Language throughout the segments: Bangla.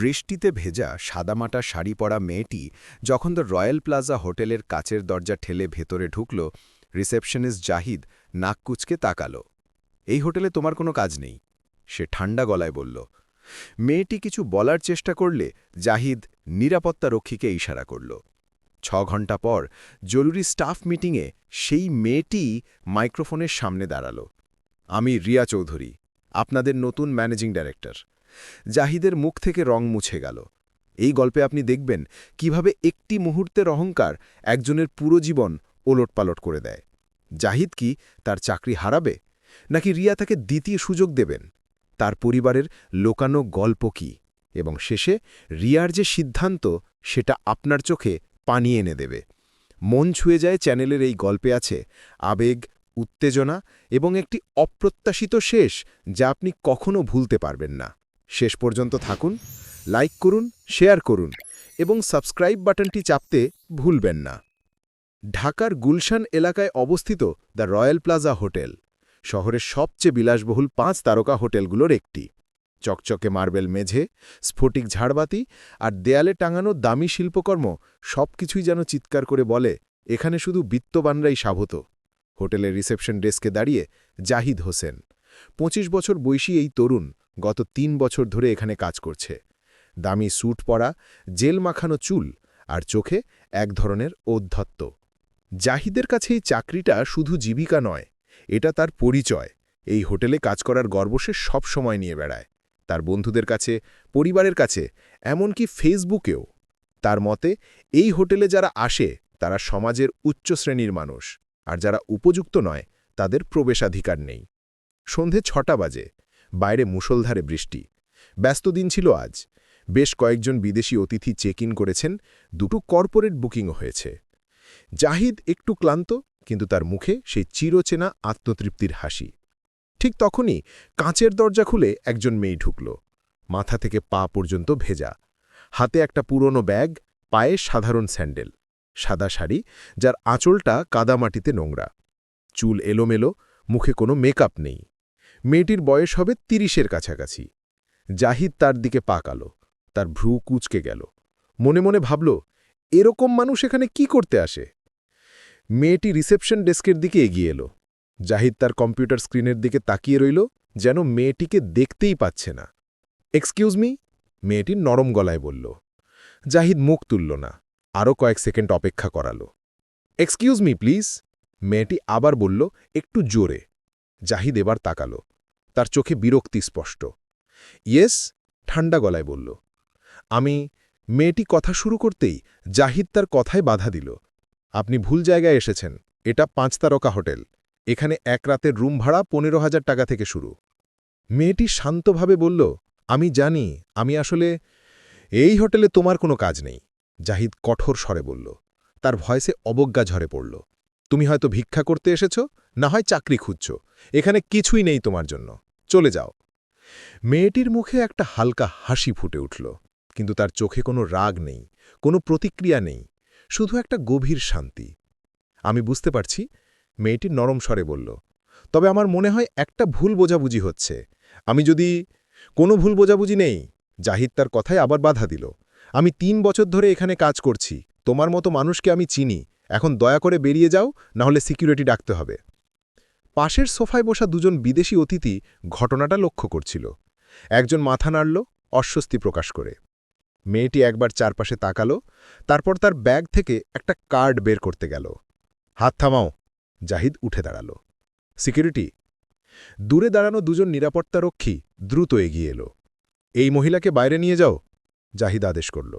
বৃষ্টিতে ভেজা সাদামাটা শাড়ি পরা মেয়েটি যখন দ্য রয়্যাল প্লাজা হোটেলের কাচের দরজা ঠেলে ভেতরে ঢুকল, রিসেপশনিস্ট জাহিদ নাককুচকে তাকাল। এই হোটেলে তোমার কোনো কাজ নেই? সে ঠান্ডা গলায় বলল। মেয়েটি কিছু বলার চেষ্টা করলে জাহিদ নিরাপত্তা রক্ষীকে ইশারা করল। ছ ঘণ্টা পর জরুরি স্টাফ মিটিংয়ে সেই মেয়েটি মাইক্রোফোনের সামনে দাঁড়াল। আমি রিয়া চৌধুরী, আপনাদের নতুন ম্যানেজিং ডাইরেক্টর। জাহিদের মুখ থেকে রং মুছে গেল। এই গল্পে আপনি দেখবেন কীভাবে একটি মুহূর্তের অহংকার একজনের পুরো জীবন ওলটপালট করে দেয়। জাহিদ কি তার চাকরি হারাবে, নাকি রিয়া তাকে দ্বিতীয় সুযোগ দেবেন? তার পরিবারের লোকানো গল্প কি? এবং শেষে রিয়ার যে সিদ্ধান্ত, সেটা আপনার চোখে পানি এনে দেবে। মন ছুঁয়ে যায় চ্যানেলের এই গল্পে আছে আবেগ, উত্তেজনা এবং একটি অপ্রত্যাশিত শেষ যা আপনি কখনো ভুলতে পারবেন না। শেষ পর্যন্ত থাকুন, লাইক করুন, শেয়ার করুন এবং সাবস্ক্রাইব বাটনটি চাপতে ভুলবেন না। ঢাকার গুলশান এলাকায় অবস্থিত দ্য রয়্যাল প্লাজা হোটেল, শহরের সবচেয়ে বিলাসবহুল পাঁচ তারকা হোটেলগুলোর একটি। চকচকে মার্বেল মেঝে, স্ফটিক ঝাড়বাতি আর দেয়ালে টাঙানো দামি শিল্পকর্ম সবকিছুই যেন চিৎকার করে বলে, এখানে শুধু বিত্তবানরাই সাভত হোটেলের রিসেপশন ডেস্কে দাঁড়িয়ে জাহিদ হোসেন, পঁচিশ বছর বয়সী এই তরুণ গত তিন বছর ধরে এখানে কাজ করছে। দামি স্যুট পরা, জেল মাখানো চুল আর চোখে এক ধরনের ঔদ্ধত্য। জাহিদের কাছে এই চাকরিটা শুধু জীবিকা নয়, এটা তার পরিচয়। এই হোটেলে কাজ করার গর্ব সে সব সময় নিয়ে বেড়ায়। তার বন্ধুদের কাছে, পরিবারের কাছে, এমনকি ফেসবুকেও। তার মতে, এই হোটেলে যারা আসে, তারা সমাজের উচ্চ শ্রেণির মানুষ। আর যারা উপযুক্ত নয়, তাদের প্রবেশাধিকার নেই। সন্ধে ছটা বাজে। বাইরে মুষলধারে বৃষ্টি। ব্যস্ত দিন ছিল আজ। বেশ কয়েকজন বিদেশি অতিথি চেক ইন করেছেন, দুটো কর্পোরেট বুকিংও হয়েছে। জাহিদ একটু ক্লান্ত, কিন্তু তার মুখে সেই চিরচেনা আত্মতৃপ্তির হাসি। ঠিক তখনই কাঁচের দরজা খুলে একজন মেয়ে ঢুকল। মাথা থেকে পা পর্যন্ত ভেজা। হাতে একটা পুরনো ব্যাগ, পায়ে সাধারণ স্যান্ডেল। সাদা শাড়ি, যার আঁচলটা কাদামাটিতে নোংরা। চুল এলোমেলো, মুখে কোনো মেকআপ নেই। মেয়েটির বয়স হবে তিরিশের কাছাকাছি। জাহিদ তার দিকে পাকালো, তার ভ্রু কুচকে গেল। মনে মনে ভাবল, এরকম মানুষ এখানে কি করতে আসে? মেয়েটি রিসেপশন ডেস্কের দিকে এগিয়ে এলো। জাহিদ তার কম্পিউটার স্ক্রিনের দিকে তাকিয়ে রইল, যেন মেয়েটিকে দেখতেই পাচ্ছে না। Excuse me? মেয়েটি নরম গলায় বলল। জাহিদ মুখ তুলল না, আরও কয়েক সেকেন্ড অপেক্ষা করালো। Excuse me, please? মেয়েটি আবার বলল, একটু জোরে। জাহিদ এবার তাকালো। তার চোখে বিরক্তি স্পষ্ট। ইয়েস ঠান্ডা গলায় বলল, আমি মেয়েটি কথা শুরু করতেই জাহিদ তার কথায় বাধা দিল। আপনি ভুল জায়গায় এসেছেন। এটা পাঁচ তারকা হোটেল। এখানে এক রাতের রুম ভাড়া পনেরো হাজার টাকা থেকে শুরু। মেয়েটি শান্তভাবে বলল, আমি জানি, আমি আসলে এই হোটেলে তোমার কোনো কাজ নেই। জাহিদ কঠোর স্বরে বলল। তার ভয়েসে অবজ্ঞা ঝরে পড়ল। তুমি হয়তো ভিক্ষা করতে এসেছ না হয় চাকরি খুঁজছ। এখানে কিছুই নেই তোমার জন্য। চলে যাও। মেয়েটির মুখে একটা হালকা হাসি ফুটে উঠল, কিন্তু তার চোখে কোনো রাগ নেই, কোনো প্রতিক্রিয়া নেই, শুধু একটা গভীর শান্তি। আমি বুঝতে পারছি, মেয়েটি নরম স্বরে বলল, তবে আমার মনে হয় একটা ভুল বোঝাবুঝি হচ্ছে। আমি যদি কোনো ভুল বোঝাবুঝি নেই, জাহিদ তার কথায় আবার বাধা দিল। আমি তিন বছর ধরে এখানে কাজ করছি। তোমার মতো মানুষকে আমি চিনি। এখন দয়া করে বেরিয়ে যাও, না হলে সিকিউরিটি ডাকতে হবে। পাশের সোফায় বসা দুজন বিদেশি অতিথি ঘটনাটা লক্ষ্য করছিল। একজন মাথা নাড়ল, অস্বস্তি প্রকাশ করে। মেয়েটি একবার চারপাশে তাকালো, তারপর তার ব্যাগ থেকে একটা কার্ড বের করতে গেল। হাত থামাও, জাহিদ উঠে দাঁড়াল। সিকিউরিটি? দূরে দাঁড়ানো দুজন নিরাপত্তারক্ষী দ্রুত এগিয়ে এলো। এই মহিলাকে বাইরে নিয়ে যাও, জাহিদ আদেশ করল।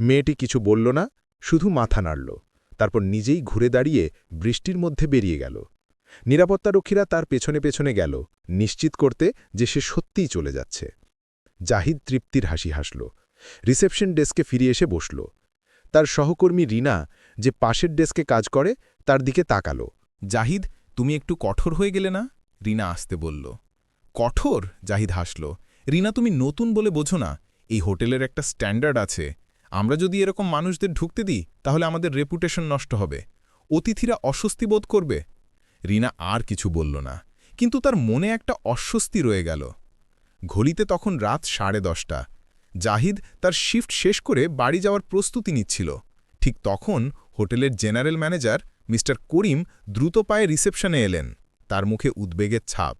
মেয়েটি কিছু বলল না, শুধু মাথা নাড়ল, তারপর নিজেই ঘুরে দাঁড়িয়ে বৃষ্টির মধ্যে বেরিয়ে গেল। নিরাপত্তারক্ষীরা তার পেছনে পেছনে গেল, নিশ্চিত করতে যে সে সত্যিই চলে যাচ্ছে। জাহিদ তৃপ্তির হাসি হাসল। রিসেপশন ডেস্কে ফিরে এসে বসল। তার সহকর্মী রিনা যে পাশের ডেস্কে কাজ করে, তার দিকে তাকালো। জাহিদ, তুমি একটু কঠোর হয়ে গেলে না? রিনা আসতে বলল। কঠোর? জাহিদ হাসল। রিনা, তুমি নতুন বলে বোঝো না। এই হোটেলের একটা স্ট্যান্ডার্ড আছে। আমরা যদি এরকম মানুষদের ঢুকতে দিই, তাহলে আমাদের রেপুটেশন নষ্ট হবে। অতিথিরা অস্বস্তি বোধ করবে। রিনা আর কিছু বলল না, কিন্তু তার মনে একটা অস্বস্তি রয়ে গেল। ঘড়িতে তখন রাত সাড়ে দশটা। জাহিদ তার শিফট শেষ করে বাড়ি যাওয়ার প্রস্তুতি নিচ্ছিল। ঠিক তখন হোটেলের জেনারেল ম্যানেজার মিস্টার করিম দ্রুত পায়ে রিসেপশনে এলেন। তার মুখে উদ্বেগের ছাপ।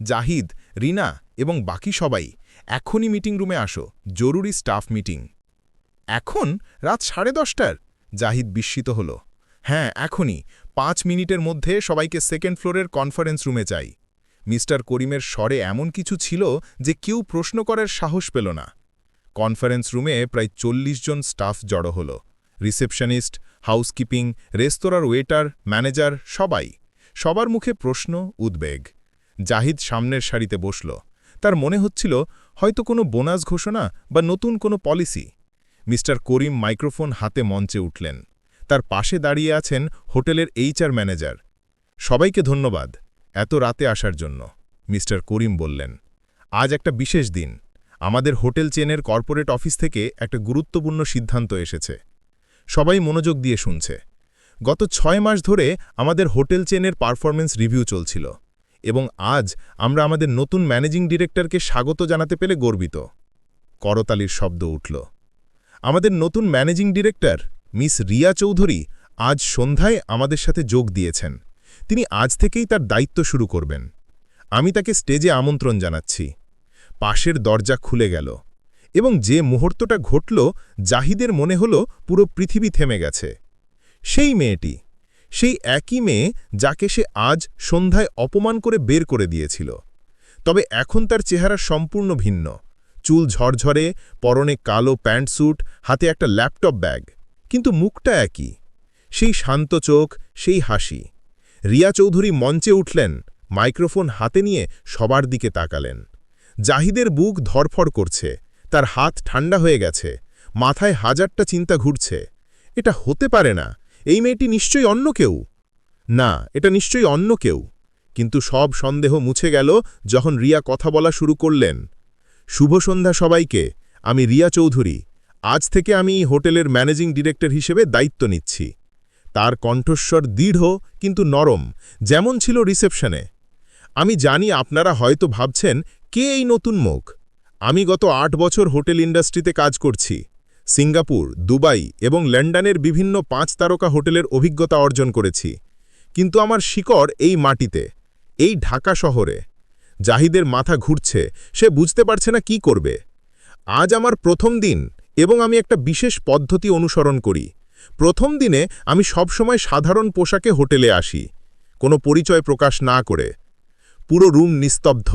জাহিদ, রিনা এবং বাকি সবাই, এখনই মিটিং রুমে আসো, জরুরি স্টাফ মিটিং। এখন? রাত সাড়ে দশটার? জাহিদ বিস্মিত হল। হ্যাঁ এখনই। পাঁচ মিনিটের মধ্যে সবাইকে সেকেন্ড ফ্লোরের কনফারেন্স রুমে চাই মিস্টার করিমের স্বরে এমন কিছু ছিল যে কেউ প্রশ্ন করার সাহস পেল না। কনফারেন্স রুমে প্রায় চল্লিশ জন স্টাফ জড়ো হল। রিসেপশনিস্ট, হাউসকিপিং, রেস্তোরাঁর ওয়েটার, ম্যানেজার, সবাই। সবার মুখে প্রশ্ন, উদ্বেগ। জাহিদ সামনের সারিতে বসল। তার মনে হচ্ছিল, হয়তো কোনো বোনাস ঘোষণা বা নতুন কোনো পলিসি। মিস্টার করিম মাইক্রোফোন হাতে মঞ্চে উঠলেন। তার পাশে দাঁড়িয়ে আছেন হোটেলের এইচআর ম্যানেজার। সবাইকে ধন্যবাদ এত রাতে আসার জন্য, মিস্টার করিম বললেন। আজ একটা বিশেষ দিন। আমাদের হোটেল চেনের কর্পোরেট অফিস থেকে একটা গুরুত্বপূর্ণ সিদ্ধান্ত এসেছে। সবাই মনোযোগ দিয়ে শুনছে। গত ছয় মাস ধরে আমাদের হোটেল চেনের পারফরমেন্স রিভিউ চলছিল এবং আজ আমরা আমাদের নতুন ম্যানেজিং ডিরেক্টরকে স্বাগত জানাতে পেলে গর্বিত। করতালির শব্দ উঠল। আমাদের নতুন managing director miss Riya Chowdhury আজ সন্ধ্যায় আমাদের সাথে যোগ দিয়েছেন। তিনি আজ থেকেই তার দায়িত্ব শুরু করবেন। আমি তাকে স্টেজে আমন্ত্রণ জানাচ্ছি। পাশের দরজা খুলে গেল এবং যে মুহূর্তটা ঘটল জাহিদের মনে হল পুরো পৃথিবী থেমে গেছে। সেই মেয়েটি, সেই একই মেয়ে যাকে সে আজ সন্ধ্যায় অপমান করে বের করে দিয়েছিল। তবে এখন তার চেহারা সম্পূর্ণ ভিন্ন। চুল ঝরঝরে, পরনে কালো প্যান্ট স্যুট হাতে একটা ল্যাপটপ ব্যাগ। কিন্তু মুখটা একই। সেই শান্ত চোখ, সেই হাসি। রিয়া চৌধুরী মঞ্চে উঠলেন, মাইক্রোফোন হাতে নিয়ে সবার দিকে তাকালেন। জাহিদের বুক ধরফড় করছে, তার হাত ঠান্ডা হয়ে গেছে, মাথায় হাজারটা চিন্তা ঘুরছে। এটা হতে পারে না, এই মেয়েটি নিশ্চয়ই অন্য কেউ? না, এটা নিশ্চয়ই অন্য কেউ। কিন্তু সব সন্দেহ মুছে গেল যখন রিয়া কথা বলা শুরু করলেন। শুভ সন্ধ্যা সবাইকে, আমি রিয়া চৌধুরী। আজ থেকে আমি হোটেলের ম্যানেজিং ডিরেক্টর হিসেবে দায়িত্ব নিচ্ছি। তার কণ্ঠস্বর দৃঢ়, কিন্তু নরম, যেমন ছিল রিসেপশনে। আমি জানি আপনারা হয়তো ভাবছেন, কে এই নতুন মুখ? আমি গত আট বছর হোটেল ইন্ডাস্ট্রিতে কাজ করছি। সিঙ্গাপুর, দুবাই এবং লন্ডনের বিভিন্ন পাঁচ তারকা হোটেলের অভিজ্ঞতা অর্জন করেছি। কিন্তু আমার শিকড় এই মাটিতে, এই ঢাকা শহরে। জাহিদের মাথা ঘুরছে, সে বুঝতে পারছে না কি করবে। আজ আমার প্রথম দিন এবং আমি একটা বিশেষ পদ্ধতি অনুসরণ করি। প্রথম দিনে আমি সবসময় সাধারণ পোশাকে হোটেলে আসি, কোনো পরিচয় প্রকাশ না করে। পুরো রুম নিস্তব্ধ,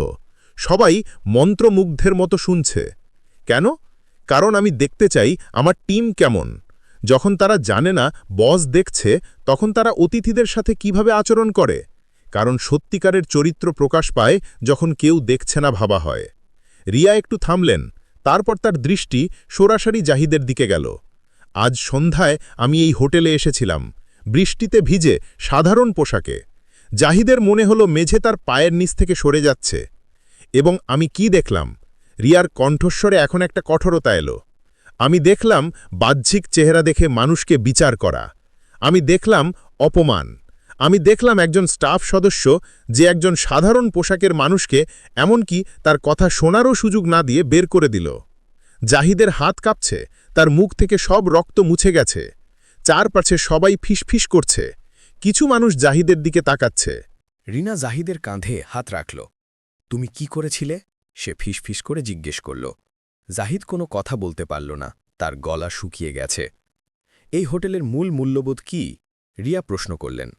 সবাই মন্ত্রমুগ্ধের মতো শুনছে। কেন? কারণ আমি দেখতে চাই আমার টিম কেমন। যখন তারা জানে না বস দেখছে, তখন তারা অতিথিদের সাথে কীভাবে আচরণ করে? কারণ সত্যিকারের চরিত্র প্রকাশ পায় যখন কেউ দেখছে না ভাবা হয়। রিয়া একটু থামলেন তারপর তার দৃষ্টি সরাসরি জাহিদের দিকে গেল। আজ সন্ধ্যায় আমি এই হোটেলে এসেছিলাম। বৃষ্টিতে ভিজে সাধারণ পোশাকে। জাহিদের মনে হলো মেঝে তার পায়ের নিচ থেকে সরে যাচ্ছে। এবং আমি কি দেখলাম? রিয়ার কণ্ঠস্বরে এখন একটা কঠোরতা এলো। আমি দেখলাম বাহ্যিক চেহারা দেখে মানুষকে বিচার করা। আমি দেখলাম অপমান। আমি দেখলাম একজন স্টাফ সদস্য যে একজন সাধারণ পোশাকের মানুষকে এমনকি তার কথা শোনারও সুযোগ না দিয়ে বের করে দিল। জাহিদের হাত কাঁপছে, তার মুখ থেকে সব রক্ত মুছে গেছে। চারপাশে সবাই ফিসফিস করছে। কিছু মানুষ জাহিদের দিকে তাকাচ্ছে। রিনা জাহিদের কাঁধে হাত রাখল। তুমি কি করেছিলে? সে ফিসফিস করে জিজ্ঞেস করল। জাহিদ কোনো কথা বলতে পারল না, তার গলা শুকিয়ে গেছে। এই হোটেলের মূল মূল্যবোধ কি? রিয়া প্রশ্ন করলেন।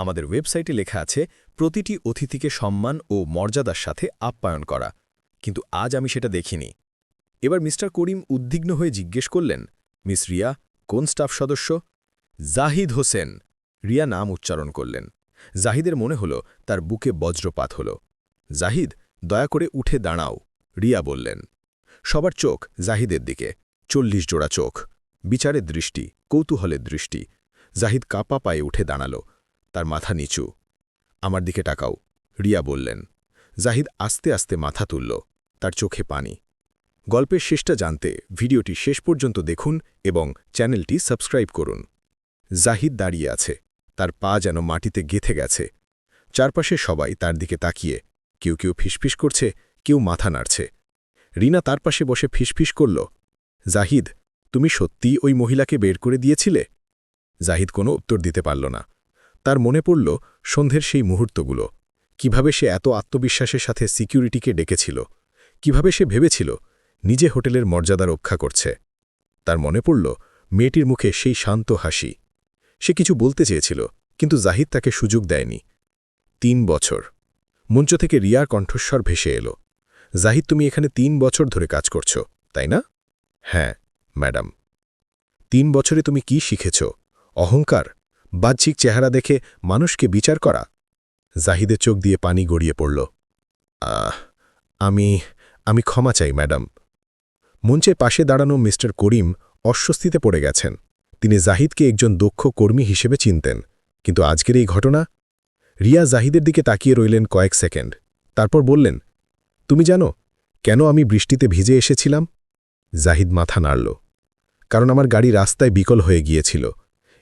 আমাদের ওয়েবসাইটে লেখা আছে, প্রতিটি অতিথিকে সম্মান ও মর্যাদার সাথে আপ্যায়ন করা। কিন্তু আজ আমি সেটা দেখিনি। এবার মিস্টার করিম উদ্বিগ্ন হয়ে জিজ্ঞেস করলেন, মিস রিয়া, কোন স্টাফ সদস্য? জাহিদ হোসেন। রিয়া নাম উচ্চারণ করলেন। জাহিদের মনে হল, তার বুকে বজ্রপাত হল। জাহিদ, দয়া করে উঠে দাঁড়াও। রিয়া বললেন। সবার চোখ জাহিদের দিকে, চল্লিশ জোড়া চোখ। বিচারের দৃষ্টি, কৌতূহলের দৃষ্টি। জাহিদ কাপা পায়ে উঠে দাঁড়াল। তার মাথা নিচু। আমার দিকে টাকাও রিয়া বললেন। জাহিদ আস্তে আস্তে মাথা তুলল, তার চোখে পানি। গল্পের শেষটা জানতে ভিডিওটি শেষ পর্যন্ত দেখুন এবং চ্যানেলটি সাবস্ক্রাইব করুন। জাহিদ দাঁড়িয়ে আছে, তার পা যেন মাটিতে গেথে গেছে। চারপাশে সবাই তার দিকে তাকিয়ে, কেউ কেউ ফিসফিস করছে, কেউ মাথা নাড়ছে। রিনা তার পাশে বসে ফিসফিস করল, জাহিদ, তুমি সত্যিই ওই মহিলাকে বের করে দিয়েছিলে? জাহিদ কোনো উত্তর দিতে পারল না। তার মনে পড়ল সন্ধ্যের সেই মুহূর্তগুলো। কীভাবে সে এত আত্মবিশ্বাসের সাথে সিকিউরিটিকে ডেকেছিল? কীভাবে সে ভেবেছিল নিজে হোটেলের মর্যাদা রক্ষা করছে? তার মনে পড়ল মেয়েটির মুখে সেই শান্ত হাসি। সে কিছু বলতে চেয়েছিল, কিন্তু জাহিদ তাকে সুযোগ দেয়নি। তিন বছর। মঞ্চ থেকে রিয়ার কণ্ঠস্বর ভেসে এলো। জাহিদ, তুমি এখানে তিন বছর ধরে কাজ করছ, তাই না? হ্যাঁ ম্যাডাম। তিন বছরে তুমি কি শিখেছ? অহংকার? বাহ্যিক চেহারা দেখে মানুষকে বিচার করা। জাহিদের চোখ দিয়ে পানি গড়িয়ে পড়ল। আমি আমি ক্ষমা চাই, ম্যাডাম। মঞ্চের পাশে দাঁড়ানো মিস্টার করিম অস্বস্তিতে পড়ে গেছেন। তিনি জাহিদকে একজন দক্ষ কর্মী হিসেবে চিনতেন। কিন্তু আজকের এই ঘটনা? রিয়া জাহিদের দিকে তাকিয়ে রইলেন কয়েক সেকেন্ড। তারপর বললেন, তুমি জানো, কেন আমি বৃষ্টিতে ভিজে এসেছিলাম? জাহিদ মাথা নাড়ল। কারণ আমার গাড়ি রাস্তায় বিকল হয়ে গিয়েছিল।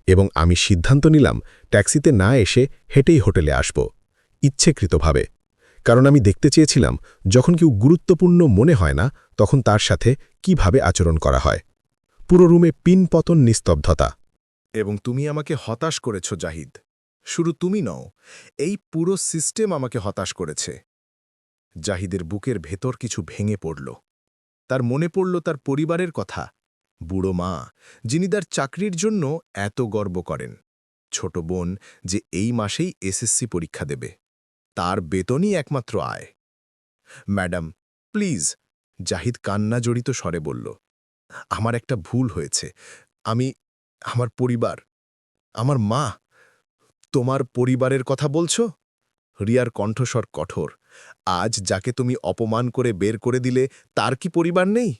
এবং আমি সিদ্ধান্ত নিলাম ট্যাক্সিতে না এসে হেঁটেই হোটেলে আসব, ইচ্ছেকৃতভাবে। কারণ আমি দেখতে চেয়েছিলাম, যখন কেউ গুরুত্বপূর্ণ মনে হয় না, তখন তার সাথে কীভাবে আচরণ করা হয়। পুরো রুমে পিন পতন নিস্তব্ধতা। এবং তুমি আমাকে হতাশ করেছ, জাহিদ। শুধু তুমি নও, এই পুরো সিস্টেম আমাকে হতাশ করেছে। জাহিদের বুকের ভেতর কিছু ভেঙে পড়ল। তার মনে পড়ল তার পরিবারের কথা বুড়ো মা, যিনি তার চাকরির জন্য এত গর্ব করেন। ছোট বোন যে এই মাসেই এসএসসি পরীক্ষা দেবে, তার বেতনই একমাত্র আয়। ম্যাডাম, প্লিজ, জাহিদ কান্না জড়িত স্বরে বলল, আমার একটা ভুল হয়েছে। আমি, আমার পরিবার, আমার মা, তোমার পরিবারের কথা বলছো? রিয়ার কণ্ঠস্বর কঠোর। আজ যাকে তুমি অপমান করে বের করে দিলে, তার কি পরিবার নেই?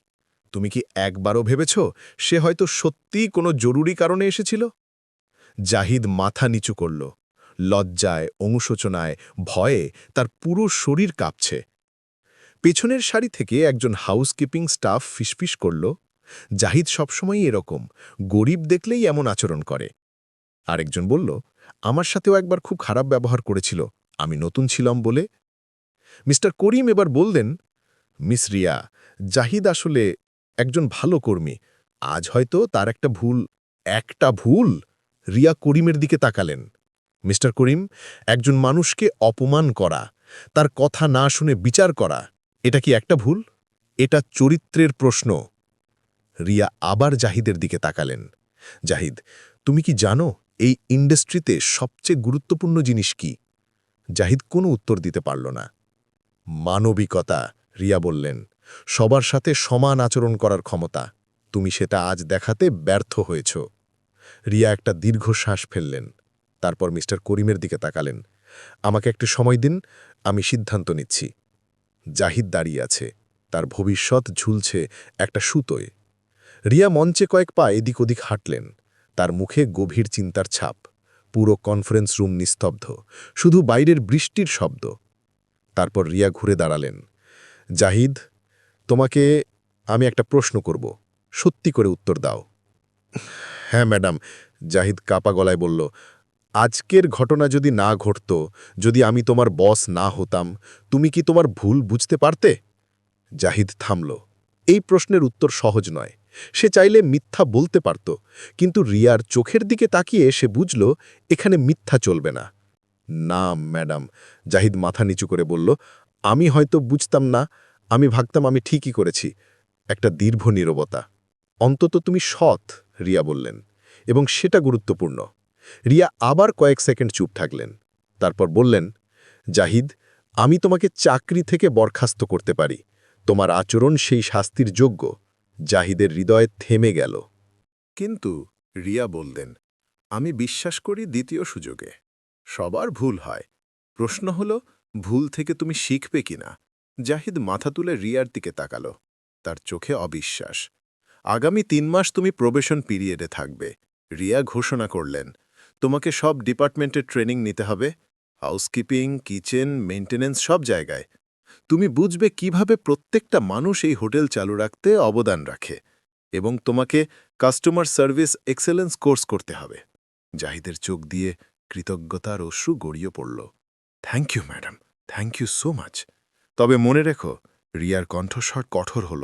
তুমি কি একবারও ভেবেছ সে হয়তো সত্যিই কোনো জরুরি কারণে এসেছিল? জাহিদ মাথা নিচু করল, লজ্জায়, অনুশোচনায়, ভয়ে তার পুরো শরীর কাঁপছে। পেছনের সারি থেকে একজন হাউসকিপিং স্টাফ ফিসফিস করল, জাহিদ সবসময়ই এরকম, গরিব দেখলেই এমন আচরণ করে। আরেকজন বলল, আমার সাথেও একবার খুব খারাপ ব্যবহার করেছিল, আমি নতুন ছিলাম বলে। মিস্টার করিম এবার বললেন, মিস রিয়া, জাহিদ আসলে একজন ভালো কর্মী। আজ হয়তো তার একটা ভুল একটা ভুল রিয়া করিমের দিকে তাকালেন। মিস্টার করিম, একজন মানুষকে অপমান করা, তার কথা না শুনে বিচার করা, এটা কি একটা ভুল? এটা চরিত্রের প্রশ্ন। রিয়া আবার জাহিদের দিকে তাকালেন। জাহিদ, তুমি কি জানো এই ইন্ডাস্ট্রিতে সবচেয়ে গুরুত্বপূর্ণ জিনিস কি? জাহিদ কোনো উত্তর দিতে পারল না। মানবিকতা, রিয়া বললেন। সবার সাথে সমান আচরণ করার ক্ষমতা। তুমি সেটা আজ দেখাতে ব্যর্থ হয়েছ। রিয়া একটা দীর্ঘশ্বাস ফেললেন। তারপর মিস্টার করিমের দিকে তাকালেন। আমাকে একটু সময় দিন, আমি সিদ্ধান্ত নিচ্ছি। জাহিদ দাঁড়িয়ে আছে। তার ভবিষ্যৎ ঝুলছে একটা সুতোয়। রিয়া মঞ্চে কয়েক পা এদিক ওদিক হাঁটলেন। তার মুখে গভীর চিন্তার ছাপ। পুরো কনফারেন্স রুম নিস্তব্ধ। শুধু বাইরের বৃষ্টির শব্দ। তারপর রিয়া ঘুরে দাঁড়ালেন। জাহিদ তোমাকে আমি একটা প্রশ্ন করব। সত্যি করে উত্তর দাও। হ্যাঁ ম্যাডাম, জাহিদ কাপা গলায় বলল, আজকের ঘটনা যদি না ঘটত, যদি আমি তোমার বস না হতাম, তুমি কি তোমার ভুল বুঝতে পারতে? জাহিদ থামল। এই প্রশ্নের উত্তর সহজ নয়। সে চাইলে মিথ্যা বলতে পারত, কিন্তু রিয়ার চোখের দিকে তাকিয়ে সে বুঝল, এখানে মিথ্যা চলবে না। না, ম্যাডাম, জাহিদ মাথা নিচু করে বলল, আমি হয়তো বুঝতাম না আমি ভাবতাম আমি ঠিকই করেছি। একটা দীর্ঘ নীরবতা। অন্তত তুমি সৎ, রিয়া বললেন, এবং সেটা গুরুত্বপূর্ণ। রিয়া আবার কয়েক সেকেন্ড চুপ থাকলেন। তারপর বললেন, জাহিদ, আমি তোমাকে চাকরি থেকে বরখাস্ত করতে পারি। তোমার আচরণ সেই শাস্তির যোগ্য। জাহিদের হৃদয়ে থেমে গেল। কিন্তু, রিয়া বললেন, আমি বিশ্বাস করি দ্বিতীয় সুযোগে। সবার ভুল হয়। প্রশ্ন হল, ভুল থেকে তুমি শিখবে কিনা? জাহিদ মাথা তুলে রিয়ার দিকে তাকালো। তার চোখে অবিশ্বাস। আগামী তিন মাস তুমি প্রবেশন পিরিয়ডে থাকবে। রিয়া ঘোষণা করলেন, তোমাকে সব ডিপার্টমেন্টের ট্রেনিং নিতে হবে। হাউসকিপিং, কিচেন, মেইনটেনেন্স সব জায়গায়। তুমি বুঝবে কীভাবে প্রত্যেকটা মানুষ এই হোটেল চালু রাখতে অবদান রাখে এবং তোমাকে কাস্টমার সার্ভিস এক্সেলেন্স কোর্স করতে হবে। জাহিদের চোখ দিয়ে কৃতজ্ঞতার অশ্রু গড়িয়ে পড়ল। Thank you, madam. Thank you so much. তবে মনে রেখো, রিয়ার কণ্ঠস্বর কঠোর হল।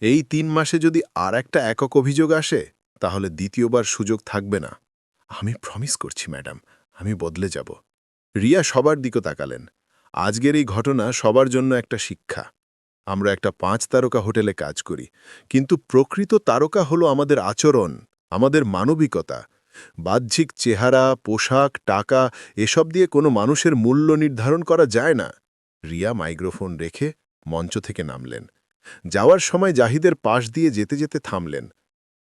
এই তিন মাসে যদি আর একটা একক অভিযোগ আসে, তাহলে দ্বিতীয়বার সুযোগ থাকবে না। আমি প্রমিস করছি ম্যাডাম আমি বদলে যাব। রিয়া সবার দিকে তাকালেন। আজকের এই ঘটনা সবার জন্য একটা শিক্ষা। আমরা একটা পাঁচ তারকা হোটেলে কাজ করি, কিন্তু প্রকৃত তারকা হলো আমাদের আচরণ, আমাদের মানবিকতা। বাহ্যিক চেহারা, পোশাক, টাকা, এসব দিয়ে কোনো মানুষের মূল্য নির্ধারণ করা যায় না। রিয়া মাইক্রোফোন রেখে মঞ্চ থেকে নামলেন। যাওয়ার সময় জাহিদের পাশ দিয়ে যেতে যেতে থামলেন।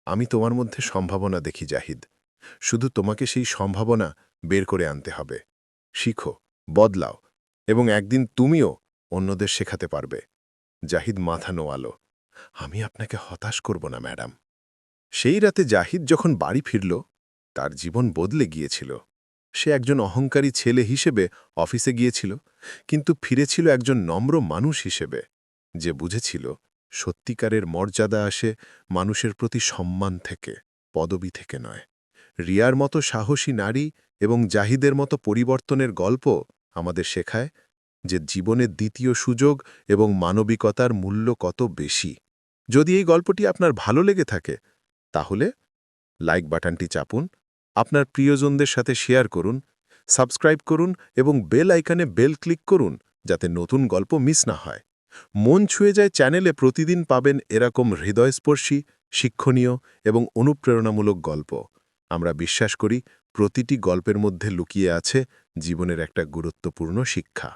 আমি তোমার মধ্যে সম্ভাবনা দেখি, জাহিদ। শুধু তোমাকে সেই সম্ভাবনা বের করে আনতে হবে। শিখো, বদলাও, এবং একদিন তুমিও অন্যদের শেখাতে পারবে। জাহিদ মাথা নোয়ালো। আমি আপনাকে হতাশ করব না, ম্যাডাম। সেই রাতে জাহিদ যখন বাড়ি ফিরল, তার জীবন বদলে গিয়েছিল। সে একজন অহংকারী ছেলে হিসেবে অফিসে গিয়েছিল, কিন্তু ফিরেছিল একজন নম্র মানুষ হিসেবে, যে বুঝেছিল সত্যিকারের মর্যাদা আসে মানুষের প্রতি সম্মান থেকে, পদবি থেকে নয়। রিয়ার মতো সাহসী নারী এবং জাহিদের মতো পরিবর্তনের গল্প আমাদের শেখায় যে জীবনের দ্বিতীয় সুযোগ এবং মানবিকতার মূল্য কত বেশি। যদি এই গল্পটি আপনার ভালো লেগে থাকে, তাহলে লাইক বাটনটি চাপুন আপনার প্রিয়জনদের সাথে শেয়ার করুন, সাবস্ক্রাইব করুন এবং বেল আইকনে বেল ক্লিক করুন যাতে নতুন গল্প মিস না হয়। মন ছুঁয়ে যায় চ্যানেলে প্রতিদিন পাবেন এরকম হৃদয়স্পর্শী, শিক্ষণীয় এবং অনুপ্রেরণামূলক গল্প। আমরা বিশ্বাস করি, প্রতিটি গল্পের মধ্যে লুকিয়ে আছে জীবনের একটা গুরুত্বপূর্ণ শিক্ষা।